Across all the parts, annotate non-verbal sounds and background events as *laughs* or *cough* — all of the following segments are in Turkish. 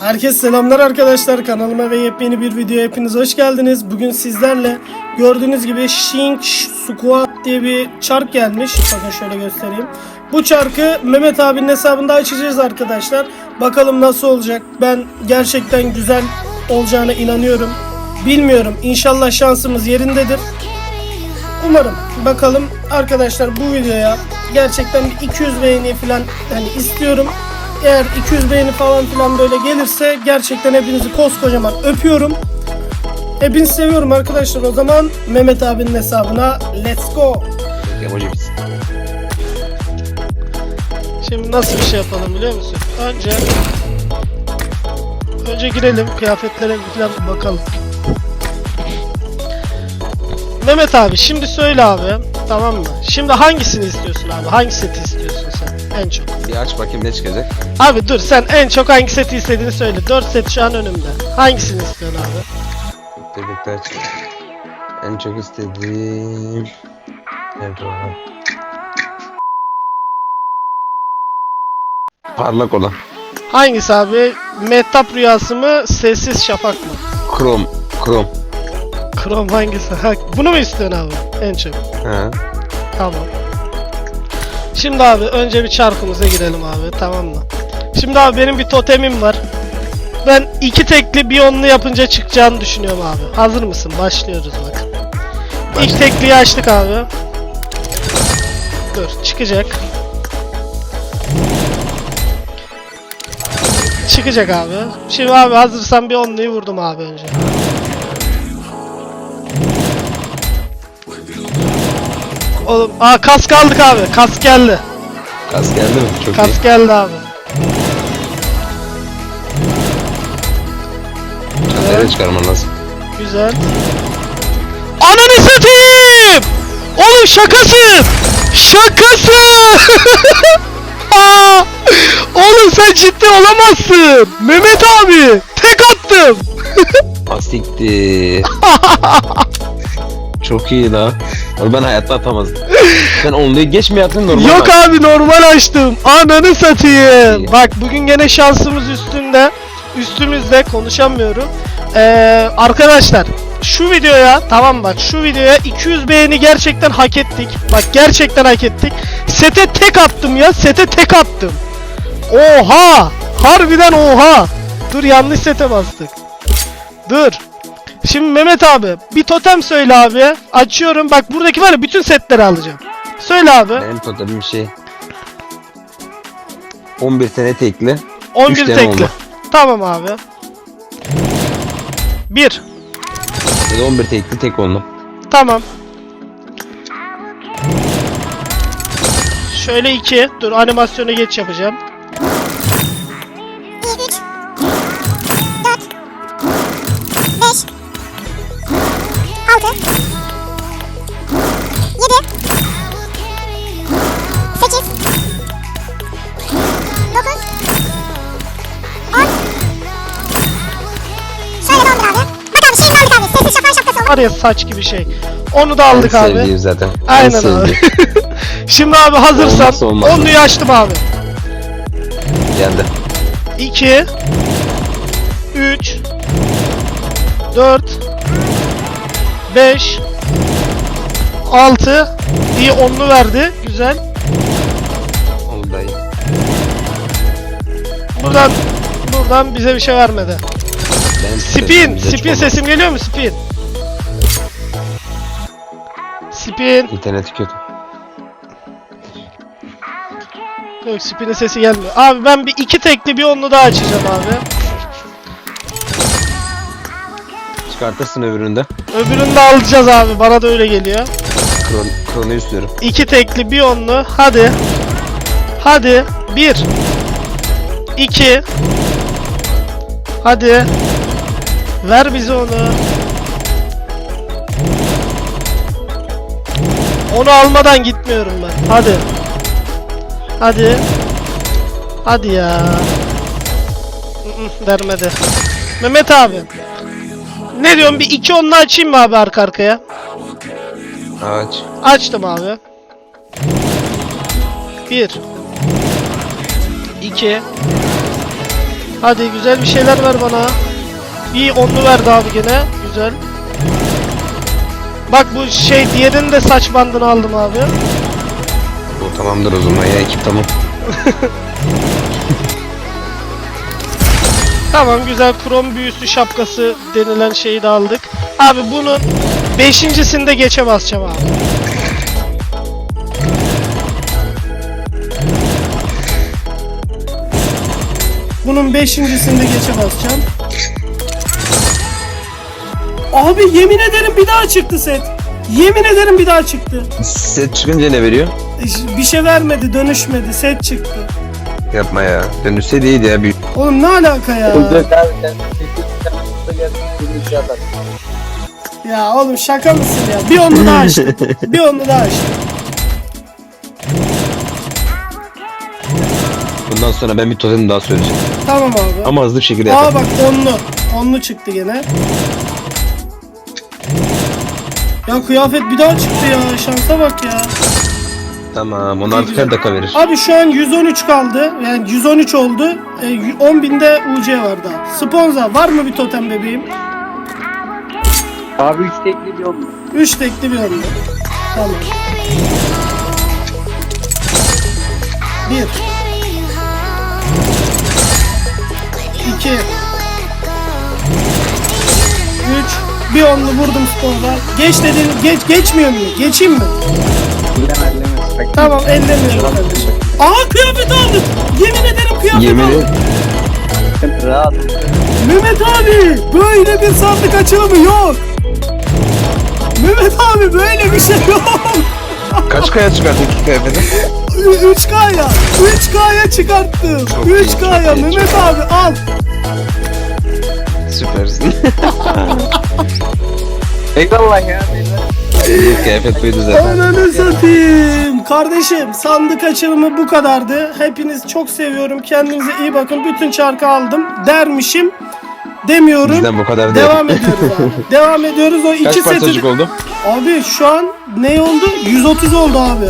Herkese selamlar arkadaşlar kanalıma ve yepyeni bir videoya hepiniz hoş geldiniz. Bugün sizlerle gördüğünüz gibi Shink Squad diye bir çark gelmiş. Bakın şöyle göstereyim. Bu çarkı Mehmet abinin hesabında açacağız arkadaşlar. Bakalım nasıl olacak. Ben gerçekten güzel olacağına inanıyorum. Bilmiyorum. İnşallah şansımız yerindedir. Umarım. Bakalım arkadaşlar bu videoya gerçekten bir 200 beğeni falan hani istiyorum. Eğer 200 beğeni falan filan böyle gelirse gerçekten hepinizi koskocaman öpüyorum. Hepinizi seviyorum arkadaşlar. O zaman Mehmet abinin hesabına let's go. Biz. Şimdi nasıl bir şey yapalım biliyor musun? Önce önce girelim kıyafetlere falan bakalım. Mehmet abi şimdi söyle abi. Tamam mı? Şimdi hangisini istiyorsun abi? Hangi seti istiyorsun sen en çok? Bir aç bakayım ne çıkacak. Abi dur sen en çok hangi seti istediğini söyle. 4 set şu an önümde. Hangisini istiyorsun abi? Birlikte aç. En çok istediğim... Nerede o? Parlak olan. Hangisi abi? Mehtap rüyası mı? Sessiz şafak mı? Krom. Krom. Krom hangisi? Ha, bunu mu istiyorsun abi? En çok. Ha. Tamam. Şimdi abi önce bir çarkımıza girelim abi tamam mı? Şimdi abi benim bir totemim var. Ben iki tekli bir onlu yapınca çıkacağını düşünüyorum abi. Hazır mısın? Başlıyoruz bak. İlk tekliyi açtık abi. Dur çıkacak. Çıkacak abi. Şimdi abi hazırsan bir onluyu vurdum abi önce. Oğlum, aa kask aldık abi. Kask geldi. Kas geldi mi? Çok iyi. Kask geldi abi. Nereye çıkarman lazım? Güzel. Ananı satayım! Oğlum şakasın! Şakasın! *laughs* Aa! Oğlum sen ciddi olamazsın! Mehmet abi! Tek attım! *laughs* Asikti. *laughs* Çok iyi la. Onu ben hayatta atamazdım. Sen onluyu geç mi yaptın normal Yok mi? abi normal açtım. Ananı satayım. İyi. Bak bugün gene şansımız üstünde. Üstümüzde konuşamıyorum. Ee, arkadaşlar şu videoya tamam bak şu videoya 200 beğeni gerçekten hak ettik. Bak gerçekten hak ettik. Sete tek attım ya. Sete tek attım. Oha! Harbiden oha! Dur yanlış sete bastık. Dur. Şimdi Mehmet abi bir totem söyle abi. Açıyorum. Bak buradaki var ya bütün setleri alacağım. Söyle abi. Benim totemim şey. 11 tane tekli. 11 Üç tane tekli. oldu. Tamam abi. 1. Ya da 11 tekli tek onlu. Tamam. Şöyle 2. Dur animasyonu geç yapacağım. Var ya saç gibi şey. Onu da aldık En abi. sevdiğim zaten. En Aynen abi. sevdiğim. *laughs* Şimdi abi hazırsan onluyu açtım abi. Geldi. 2 3 4 5 6 İyi onlu verdi. Güzel. Oldu dayı. Buradan buradan bize bir şey vermedi. Benim Spin, spin sesim geliyor mu spin? Spin. İnterneti kötü. Yok spin'in sesi gelmiyor. Abi ben bir iki tekli bir onlu daha açacağım abi. Çıkartırsın öbüründe. Öbürünü de alacağız abi. Bana da öyle geliyor. Kron, kronu istiyorum. İki tekli bir onlu. Hadi. Hadi. Bir. İki. Hadi. Ver bize onu. Onu almadan gitmiyorum ben. Hadi. Hadi. Hadi ya. *laughs* Vermedi. Mehmet abi. Ne diyorsun bir iki onlu açayım mı abi arka arkaya? Aç. Açtım abi. 1 2 Hadi güzel bir şeyler ver bana. İyi onlu verdi abi gene. Güzel. Bak bu şey diğerinin de saç bandını aldım abi. Bu tamamdır o zaman ya ekip tamam. *laughs* Tamam güzel krom büyüsü şapkası denilen şeyi de aldık. Abi bunun beşincisinde geçe basacağım abi. Bunun beşincisinde geçe basacağım. Abi yemin ederim bir daha çıktı set. Yemin ederim bir daha çıktı. Set çıkınca ne veriyor? Bir şey vermedi, dönüşmedi, set çıktı. Yapma ya. Dönüşse de iyiydi ya. Bir... Oğlum ne alaka ya? Ya oğlum şaka mısın ya? Bir onu daha açtım. bir onu daha açtım. Bundan sonra ben bir totem daha söyleyeceğim. Tamam abi. Ama hızlı bir şekilde Aa yapalım. bak onlu. Onlu çıktı gene. Ya kıyafet bir daha çıktı ya. Şansa bak ya. Tamam onu artık her dakika verir. Abi şu an 113 kaldı. Yani 113 oldu. E, 10 binde UC var daha. Sponza var mı bir totem bebeğim? Abi 3 tekli bir oldu. 3 tekli bir onlu. Tamam. 1 2 3 Bir onlu vurdum sponza. Geç dedin. Geç geçmiyor mu? Geçeyim mi? Tamam ellemiyorum kardeşim. Aha kıyafet aldım. Yemin ederim kıyafet Yemin aldım. rahat. Mehmet abi böyle bir sandık açılımı yok. Mehmet abi böyle bir şey yok. Kaç kaya çıkarttın iki kıyafeti? 3K'ya 3K'ya çıkarttım. Çok iyi, 3K'ya çok iyi, Mehmet abi al. Süpersin. *laughs* Eyvallah ya. İyi kıyafet buydu zaten. Ananı satayım. Kardeşim sandık açılımı bu kadardı. Hepiniz çok seviyorum. Kendinize iyi bakın. Bütün çarkı aldım dermişim. Demiyorum. Bizden bu kadar değil. Devam ediyoruz abi. *laughs* Devam ediyoruz. O iki Kaç seti... parçacık oldu? Abi şu an ne oldu? 130 oldu abi.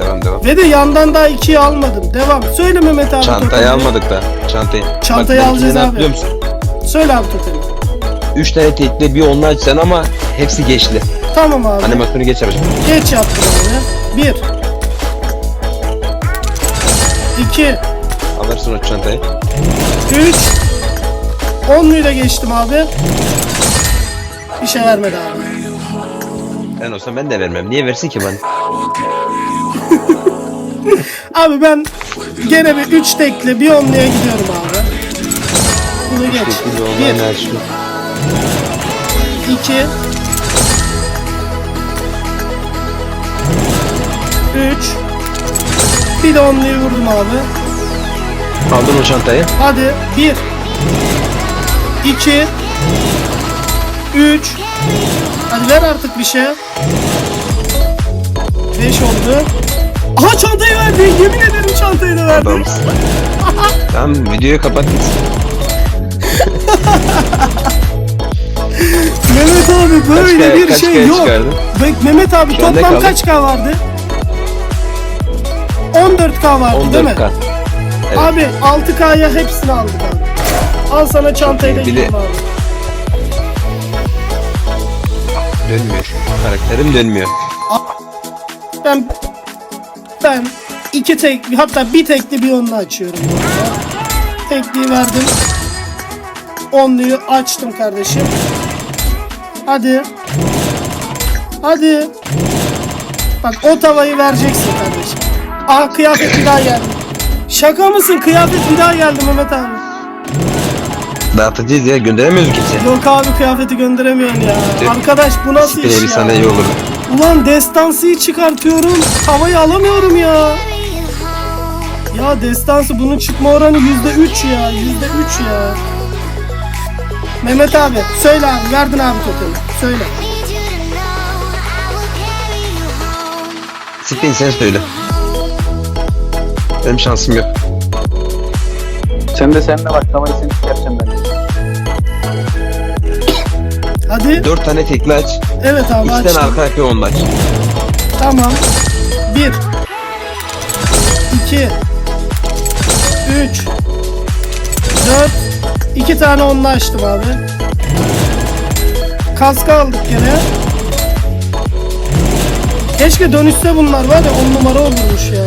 Devam devam. Ve de yandan daha ikiyi almadım. Devam. Söyle Mehmet abi. Çantayı totemi. almadık da. Çantayı. Çantayı Bak, alacağız abi. Musun? Söyle abi totemi. 3 tane tekli bir onunla açsan ama hepsi geçli. Tamam abi. Animasyonu geç yapacağım. Geç yaptım abi. Bir. İki. Alırsın o çantayı. Üç. Onluyu da geçtim abi. Bir şey vermedi abi. Ben olsam ben de vermem. Niye versin ki ben? *laughs* Abi ben gene bir üç tekli bir onluya gidiyorum abi. Bunu geç. Bir Bir, onunla ne açıyor? iki, üç, bir de onluyu vurdum abi. Aldın o çantayı. Hadi bir, iki, üç. Hadi ver artık bir şey. Beş oldu. Aha çantayı verdi. Yemin ederim çantayı da verdi. Tamam videoyu kapat. *laughs* Mehmet abi böyle kaya- bir kaç şey yok. çıkardın? Bek Mehmet abi Şu toplam kaç K vardı? 14K vardı değil mi? 14k. Evet. Abi 6K'ya hepsini aldık abi. Al sana çantayı da gideyim abi. Dönmüyor. Karakterim dönmüyor. Ben ben iki tek hatta bir tekli bir onlu açıyorum. Tekliyi verdim. Onluyu açtım kardeşim. Hadi. Hadi. Bak o tavayı vereceksin kardeşim. Ah kıyafet bir daha geldi. Şaka mısın? Kıyafet bir daha geldi Mehmet abi. Dağıtacağız ya gönderemiyoruz kimse. Yok abi kıyafeti gönderemiyorsun ya. Tüh. Arkadaş bu nasıl Siktir iş bir ya? sana iyi olur. Ulan destansıyı çıkartıyorum. Havayı alamıyorum ya. Ya destansı bunun çıkma oranı yüzde üç ya. Yüzde üç ya. Mehmet abi söyle abi verdin abi totemi. Söyle. Siktir sen söyle. Benim şansım yok. Sen de sen de bak tavayı sen çıkartacaksın ben. Hadi. 4 tane tekli aç. Evet abi 2 tane açtım. arka arkaya onunla aç. Tamam. Bir. İki. Üç. 4 2 tane onunla açtım abi. Kaskı aldık gene. Keşke dönüşse bunlar var ya 10 numara olurmuş ya.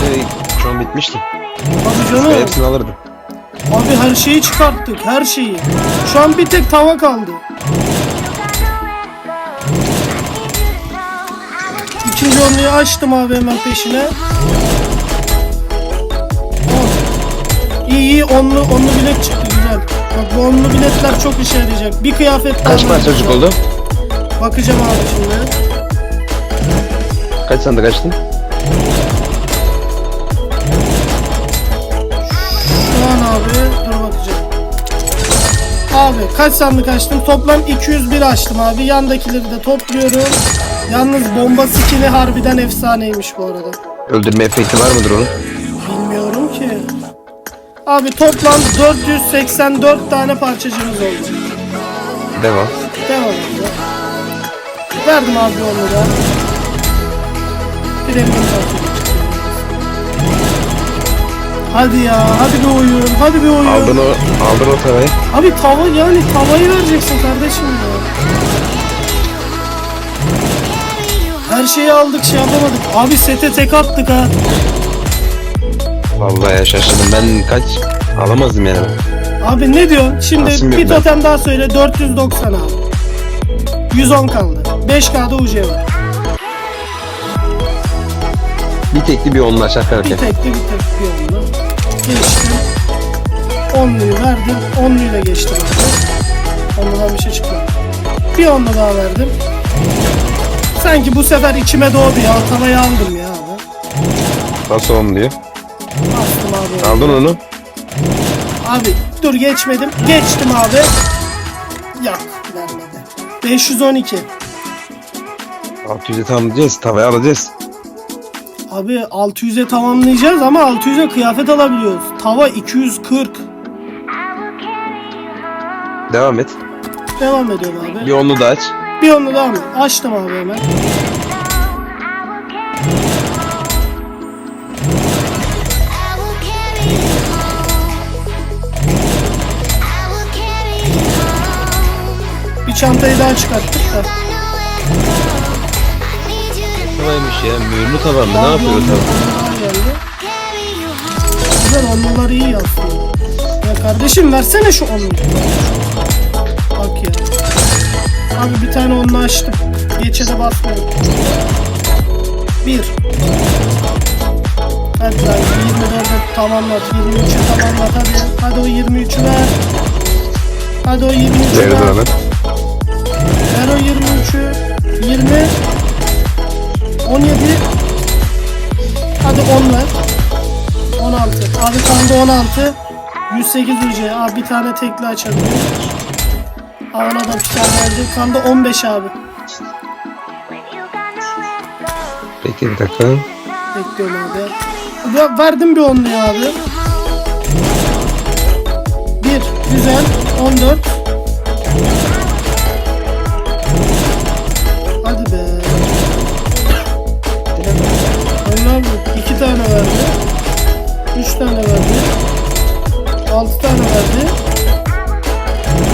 Şey, şu an bitmişti. Abi Ben canım. hepsini alırdım. Abi her şeyi çıkarttık. Her şeyi. Şu an bir tek tava kaldı. İkinci onluyu açtım abi hemen peşine. İyi iyi onlu, onlu bilet çıktı güzel. Bak bu onlu biletler çok işe yarayacak. Bir kıyafet Kaç daha parça çocuk oldu? Bakacağım abi şimdi. Kaç sandık açtın? Şu an abi dur bakacağım. Abi kaç sandık açtım? Toplam 201 açtım abi. Yandakileri de topluyorum. Yalnız bomba skill'i harbiden efsaneymiş bu arada. Öldürme efekti var mıdır onun? Abi toplam 484 tane parçacığımız oldu. Devam. Devam. Verdim abi onu da. Premium parçacık. Hadi ya, hadi bir oyun, hadi bir oyun. Aldın o, aldın o tavayı. Abi tava yani tavayı vereceksin kardeşim ya. Her şeyi aldık şey yapamadık. Abi sete tek attık ha. Vallahi ya şaşırdım. Ben kaç alamazdım yani. Abi ne diyorsun? Şimdi Nasıl bir bilmem. totem daha söyle 490 abi. 110 kaldı. 5K'da UC var. Bir tekli bir onunla aşağı Bir tekli bir tek bir onlu. Geçtim. Onluyu verdim. Onluyla geçtim abi. Onludan bir şey çıkmadı. Bir onlu daha verdim. Sanki bu sefer içime doğdu ya. Tavayı aldım ya abi. Nasıl on diyor? Abi. Aldın onu. Abi dur geçmedim. Geçtim abi. Yok vermedi. 512. 600'e tamamlayacağız. Tavayı alacağız. Abi 600'e tamamlayacağız ama 600'e kıyafet alabiliyoruz. Tava 240. Devam et. Devam ediyorum abi. Bir onlu da aç. Bir onu daha mı? Açtım abi hemen. Bir çantayı daha çıkarttık da. Tavaymış ya. Mühürlü tava mı? Ne yapıyor home. Güzel onlular iyi aslında. Ya kardeşim versene şu onluyu. Bak ya. Abi bir tane onlu açtım. Geçe de basmıyorum. Bir. Hadi lan 24'e tamamlat. 23'ü tamamlat hadi. Hadi o 23'ü ver. Hadi o 23'ü Nerede ver. Ahmet? Ver o 23'ü. 20. 17. Hadi 10 ver. 16. Abi kaldı 16. 108 UC. Abi bir tane tekli açabiliyor. Aa, ona da bir tane verdi. Kaldı 15 abi. Peki bir dakika. Bekliyorum abi. Ve- Verdim bir onluyu abi. 1. Güzel. 14. 2 tane verdi. 3 tane verdi. 6 tane verdi.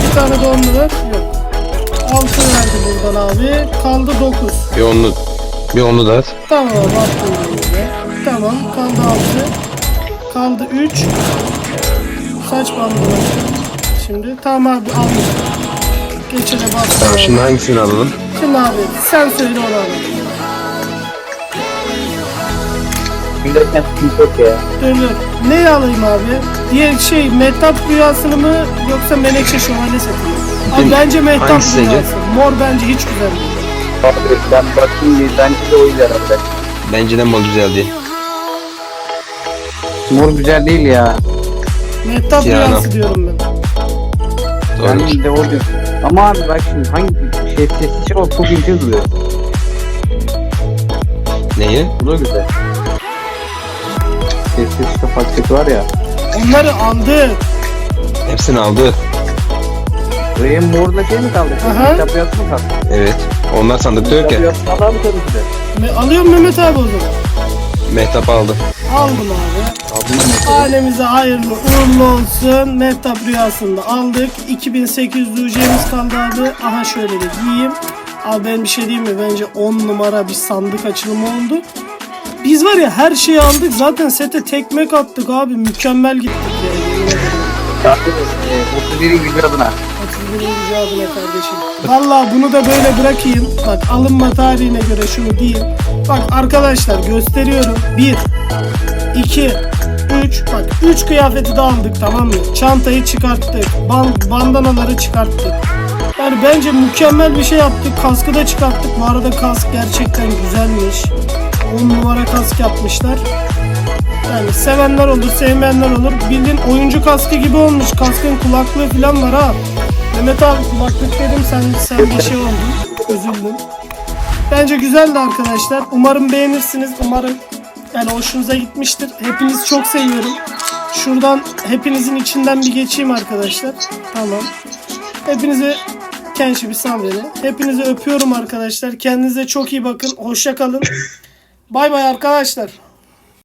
Bir tane de onlu ver. Yok. 6 verdi buradan abi. Kaldı 9. Bir onlu, bir onlu da at. Tamam abi attım. Tamam kaldı 6. Kaldı 3. Saç bandı var. Şimdi tamam abi aldım. Geçene bastım. Tamam şimdi hangisini alalım? Şimdi abi sen söyle onu alalım. Gülerken sıkıntı yok ya. Dur. Neyi alayım abi? Diğer şey Mehtap rüyasını mı yoksa Menekşe şövalye mi? Abi bence Mehtap Hangisi sence? rüyası. Mor bence hiç güzel değil. Abi ben bakayım bir bence de o herhalde. Bence de mal güzeldi. Mor güzel değil ya. Mehtap rüyası diyorum ben. Doğru. Ben de o diyor. Ama abi bak şimdi hangi şey şey o çok ince duruyor. Neyi? Bu da güzel. Paket var ya. Onları aldı. Hepsini aldı. Buraya morla şey mi kaldı? Aha. Kitap mı kaldı? Evet. Onlar sandıkta yok Kitap ya. alalım tabii ki de. Me- Alıyorum Mehmet abi o zaman. Mehtap aldı. Aldım abi. Aldın mı? Hanemize hayırlı uğurlu olsun. Mehtap rüyasında aldık. 2800 UC'miz kaldı abi. Aha şöyle de giyeyim. Abi ben bir şey diyeyim mi? Bence 10 numara bir sandık açılımı oldu. Biz var ya her şeyi aldık. Zaten sete tekmek attık abi. Mükemmel gittik yani. yemin ederim. Abi, e, 31'in gücü adına. 31. adına kardeşim. Valla bunu da böyle bırakayım. Bak alınma tarihine göre şunu diyeyim. Bak arkadaşlar gösteriyorum. 1, 2, 3. Bak 3 kıyafeti de aldık tamam mı? Çantayı çıkarttık. Ban- bandanaları çıkarttık. Yani bence mükemmel bir şey yaptık. Kaskı da çıkarttık. Bu arada kask gerçekten güzelmiş. 10 numara kask yapmışlar. Yani sevenler olur, sevmeyenler olur. Bildiğin oyuncu kaskı gibi olmuş. Kaskın kulaklığı falan var ha. Mehmet abi kulaklık dedim sen sen bir şey oldun. Üzüldüm. Bence güzeldi arkadaşlar. Umarım beğenirsiniz. Umarım yani hoşunuza gitmiştir. Hepinizi çok seviyorum. Şuradan hepinizin içinden bir geçeyim arkadaşlar. Tamam. Hepinize Kenşi bir sal beni. Hepinizi öpüyorum arkadaşlar. Kendinize çok iyi bakın. Hoşça kalın. *laughs* Bay bay arkadaşlar.